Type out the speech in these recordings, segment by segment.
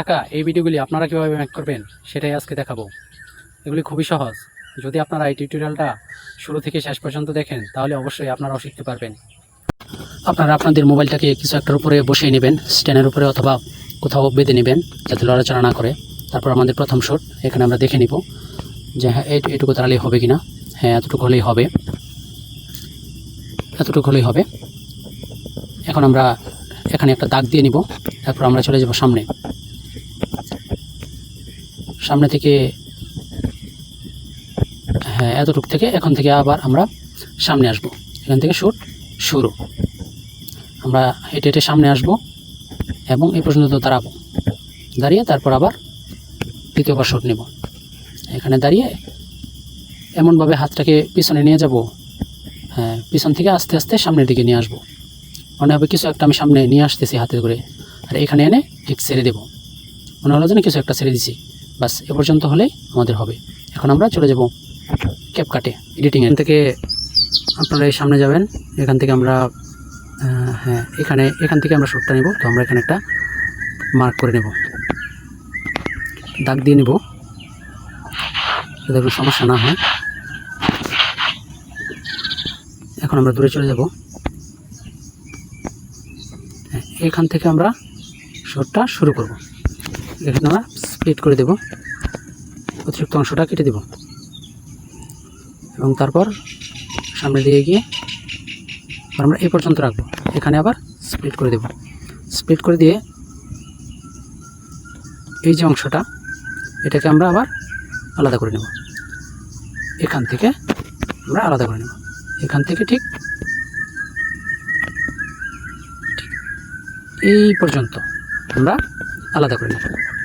থাকা এই ভিডিওগুলি আপনারা কীভাবে মেক করবেন, সেটাই আজকে দেখাবো। এগুলি খুবই সহজ। যদি আপনারা এই টিউটোরিয়ালটা শুরু থেকে শেষ পর্যন্ত দেখেন, তাহলে অবশ্যই আপনারাও শিখতে পারবেন। আপনারা আপনাদের মোবাইলটাকে কিছু একটার উপরে বসিয়ে নেবেন, স্ট্যান্ডের উপরে অথবা কোথাও বেঁধে নেবেন, যাতে লড়াচড়া না করে। তারপর আমাদের প্রথম শট এখানে আমরা দেখে নিব যে হ্যাঁ এইটুকু তাড়ালেই হবে কিনা। হ্যাঁ এতটুকু হলেই হবে। এতটুকু হলেই হবে। এখন আমরা এখানে একটা দাগ দিয়ে নিব। তারপর আমরা চলে যাব সামনে। সামনে থেকে হ্যাঁ এতটুক থেকে এখন থেকে আবার আমরা সামনে আসব। এখান থেকে শুট শুরু। আমরা হেঁটে হেঁটে সামনে আসব এবং এই পর্যন্ত দাঁড়াবো। দাঁড়িয়ে তারপর আবার দ্বিতীয়বার শুট নেব। এখানে দাঁড়িয়ে এমনভাবে হাতটাকে পিছনে নিয়ে যাব হ্যাঁ পিছন থেকে আস্তে আস্তে সামনের দিকে নিয়ে আসব। মনে হবে কিছু একটা আমি সামনে নিয়ে আসতেছি হাতে করে। আর এখানে এনে ঠিক ছেড়ে দেবো। মনে হলো যেন কিছু একটা ছেড়ে দিছি। বাস এ পর্যন্ত হলে আমাদের হবে। এখন আমরা চলে যাব ক্যাপ কাটে এখান থেকে আপনারা এই সামনে যাবেন এখান থেকে আমরা হ্যাঁ এখানে এখান থেকে আমরা শ্যুটটা নেব। তো আমরা এখানে একটা মার্ক করে নেব। দাগ দিয়ে নেব। যাতে সমস্যা না হয়। এখন আমরা দূরে চলে যাব। হ্যাঁ, এখান থেকে আমরা শটটা শুরু করব। এখানে আমরা স্প্লিট করে দেব। অতিরিক্ত অংশটা কেটে দেব। এবং তারপর সামনে দিয়ে গিয়ে আমরা এই পর্যন্ত রাখব। এখানে আবার স্প্লিট করে দেব। স্প্লিট করে দিয়ে এই যে অংশটা, এটাকে আমরা আবার আলাদা করে নেব। এখান থেকে আমরা আলাদা করে নেব। এখান থেকে ঠিক এই পর্যন্ত আমরা আলাদা করে নেব।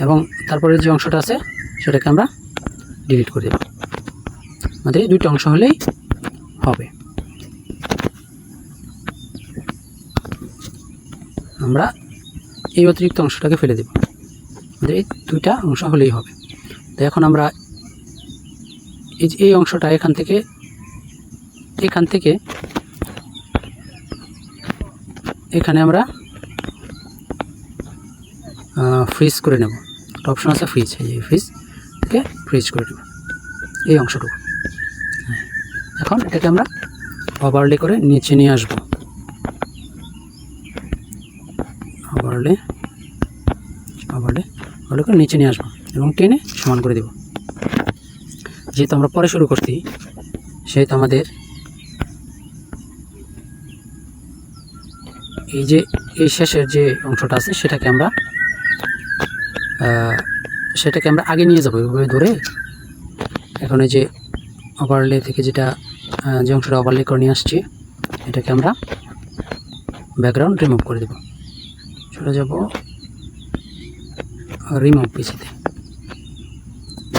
এবং তারপরে যে অংশটা আছে, সেটাকে আমরা ডিলিট করে দেব। আমাদের এই দুইটা অংশ হলেই হবে। আমরা এই অতিরিক্ত অংশটাকে ফেলে দেব। আমাদের এই দুইটা অংশ হলেই হবে। তো এখন আমরা এই যে, এই অংশটা এখান থেকে এখান থেকে এখানে আমরা ফ্রিজ করে নেব। অপশন আছে ফ্রিজ এই যে ফ্রিজ থেকে ফ্রিজ করে নেব। এই অংশটুকু। এখন এটাকে আমরা ওভারলে করে নিচে নিয়ে আসব। ওভারলে ওভারলে ওভারলে করে নিচে নিয়ে আসব এবং টেনে সমান করে দেব। যেহেতু আমরা পরে শুরু করছি, সেহেতু আমাদের এই যে, এই শেষের যে অংশটা আছে, সেটাকে আমরা সেটাকে আমরা আগে নিয়ে যাব এভাবে ধরে। এখন এই যে ওভারলে থেকে যেটা যে অংশটা ওভারলে করে নিয়ে আসছি, এটাকে আমরা ব্যাকগ্রাউন্ড রিমুভ করে দেব। চলে যাব রিমুভ পিছিতে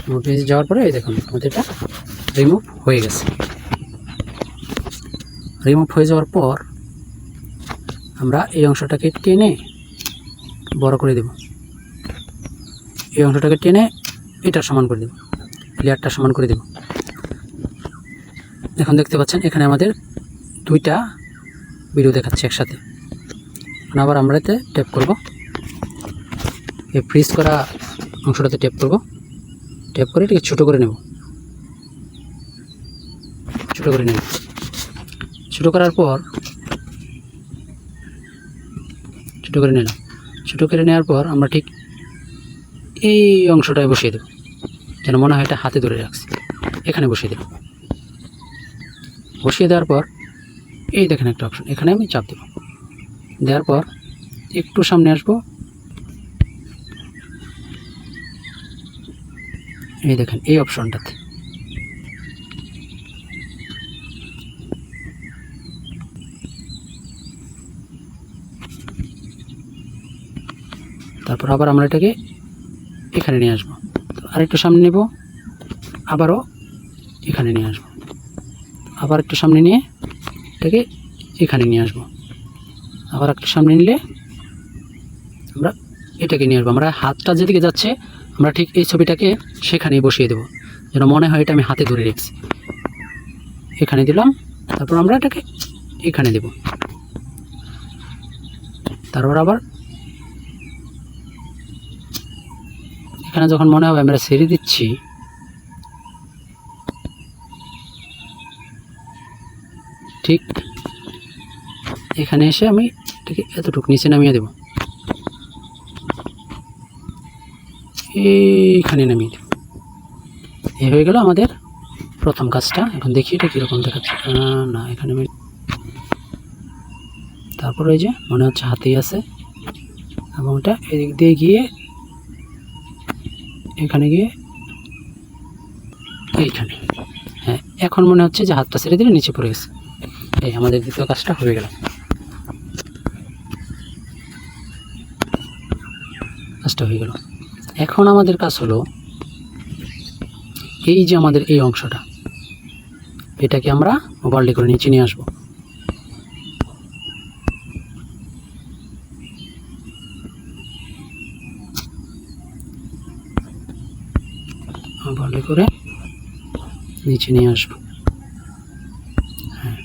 রিমুভ পিছিয়ে যাওয়ার পরে দেখুন, আমাদের এটা রিমুভ হয়ে গেছে। রিমুভ হয়ে যাওয়ার পর আমরা এই অংশটাকে টেনে বড় করে দেব। এই অংশটাকে টেনে এটা সমান করে দেব, লেয়ারটা সমান করে দেব। এখন দেখতে পাচ্ছেন এখানে আমাদের দুইটা ভিডিও দেখাচ্ছে একসাথে। আবার আমরা এতে ট্যাপ করব। এই ফ্রিজ করা অংশটাতে ট্যাপ করব। ট্যাপ করে এটাকে ছোটো করে নেব। ছোটো করে নেব। ছোটো করার পর, ছোটো করে নিলাম। ছোটো করে নেওয়ার পর আমরা ঠিক এই অংশটায় বসিয়ে দেব। যেন মনে হয় এটা হাতে ধরে রাখছি। এখানে বসিয়ে দেব। বসিয়ে দেওয়ার পর, এই দেখেন একটা অপশন এখানে আমি চাপ দেব। দেওয়ার পর, একটু সামনে আসব। এই দেখেন, এই অপশনটাতে তারপর আবার আমরা এটাকে এখানে নিয়ে আসব। আরেকটু সামনে নেব, আবারও এখানে নিয়ে আসব। আবার একটু সামনে নিয়ে এটাকে এখানে নিয়ে আসব। আবার একটু সামনে নিলে আমরা এটাকে নিয়ে আসব। আমরা হাতটা যেদিকে যাচ্ছে, আমরা ঠিক এই ছবিটাকে সেখানেই বসিয়ে দেবো। যেন মনে হয় এটা আমি হাতে ধরে রেখেছি। এখানে দিলাম, তারপর আমরা এটাকে এখানে দেব। তারপর আবার এখানে যখন মনে হবে আমরা ছেড়ে দিচ্ছি, ঠিক এখানে এসে আমি ঠিক এতটুকু নিচে নামিয়ে দেব। এইখানে নামিয়ে দেব। এই হয়ে গেল আমাদের প্রথম কাজটা। এখন দেখি এটা কীরকম দেখাচ্ছে। না, এখানে আমি তারপর ওই যে মনে হচ্ছে হাতেই আছে। এবং ওটা এদিক দিয়ে গিয়ে এখানে গিয়ে এইখানে হ্যাঁ এখন মনে হচ্ছে যে হাতটা ছেড়ে দিলে নিচে পড়ে গেছে। এই আমাদের দ্বিতীয় কাজটা হয়ে গেল। কাজটা হয়ে গেল। এখন আমাদের কাজ হলো, এই যে আমাদের এই অংশটা, এটাকে আমরা ওভারলে করে নিচে নিয়ে আসব। ওভারলে করে নিচে নিয়ে আসব। হ্যাঁ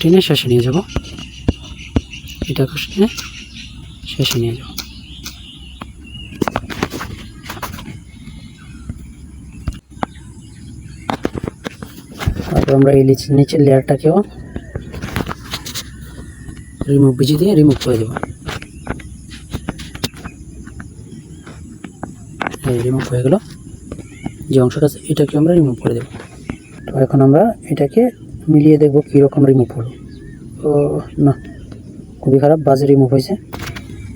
টেনে শেষে নিয়ে যাব। এটাকে টেনে শেষে নিয়ে যাব। তারপর আমরা এই নিচে নিচের লেয়ারটাকেও রিমুভ বিজি দিয়ে রিমুভ করে দেবো। রিমুভ হয়ে গেল। যে অংশটা আছে, এটাকে আমরা রিমুভ করে দেবো। তো এখন আমরা এটাকে মিলিয়ে দেখব কীরকম রিমুভ হলো। ও না, খুবই খারাপ, বাজে রিমুভ হয়েছে।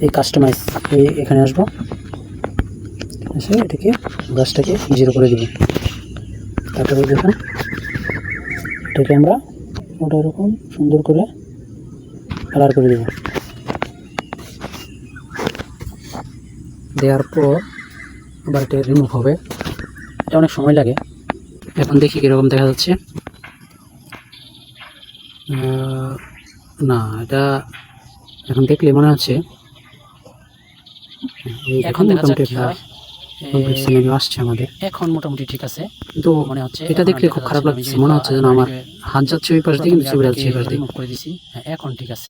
এই কাস্টমাইজ এই এখানে আসব। এসে এটাকে গাছটাকে জিরো করে দেবো। তারপরে দেখুন, এটাকে আমরা ওটা এরকম সুন্দর করে কালার করে দেবো। দেওয়ার পর আবার এটা রিমুভ হবে। এটা অনেক সময় লাগে। এখন দেখি কীরকম দেখা যাচ্ছে। না এটা এখন দেখলে মনে হচ্ছে। এখন মোটামুটি আসছে আমাদের। এখন মোটামুটি ঠিক আছে। কিন্তু মনে হচ্ছে এটা দেখলে খুব খারাপ লাগছে মনে হচ্ছে যেন আমার হাত যাচ্ছে ওই পাশ দিয়ে কিন্তু চলে যাচ্ছে এই পাশ দিয়ে। করে দিছি। হ্যাঁ এখন ঠিক আছে।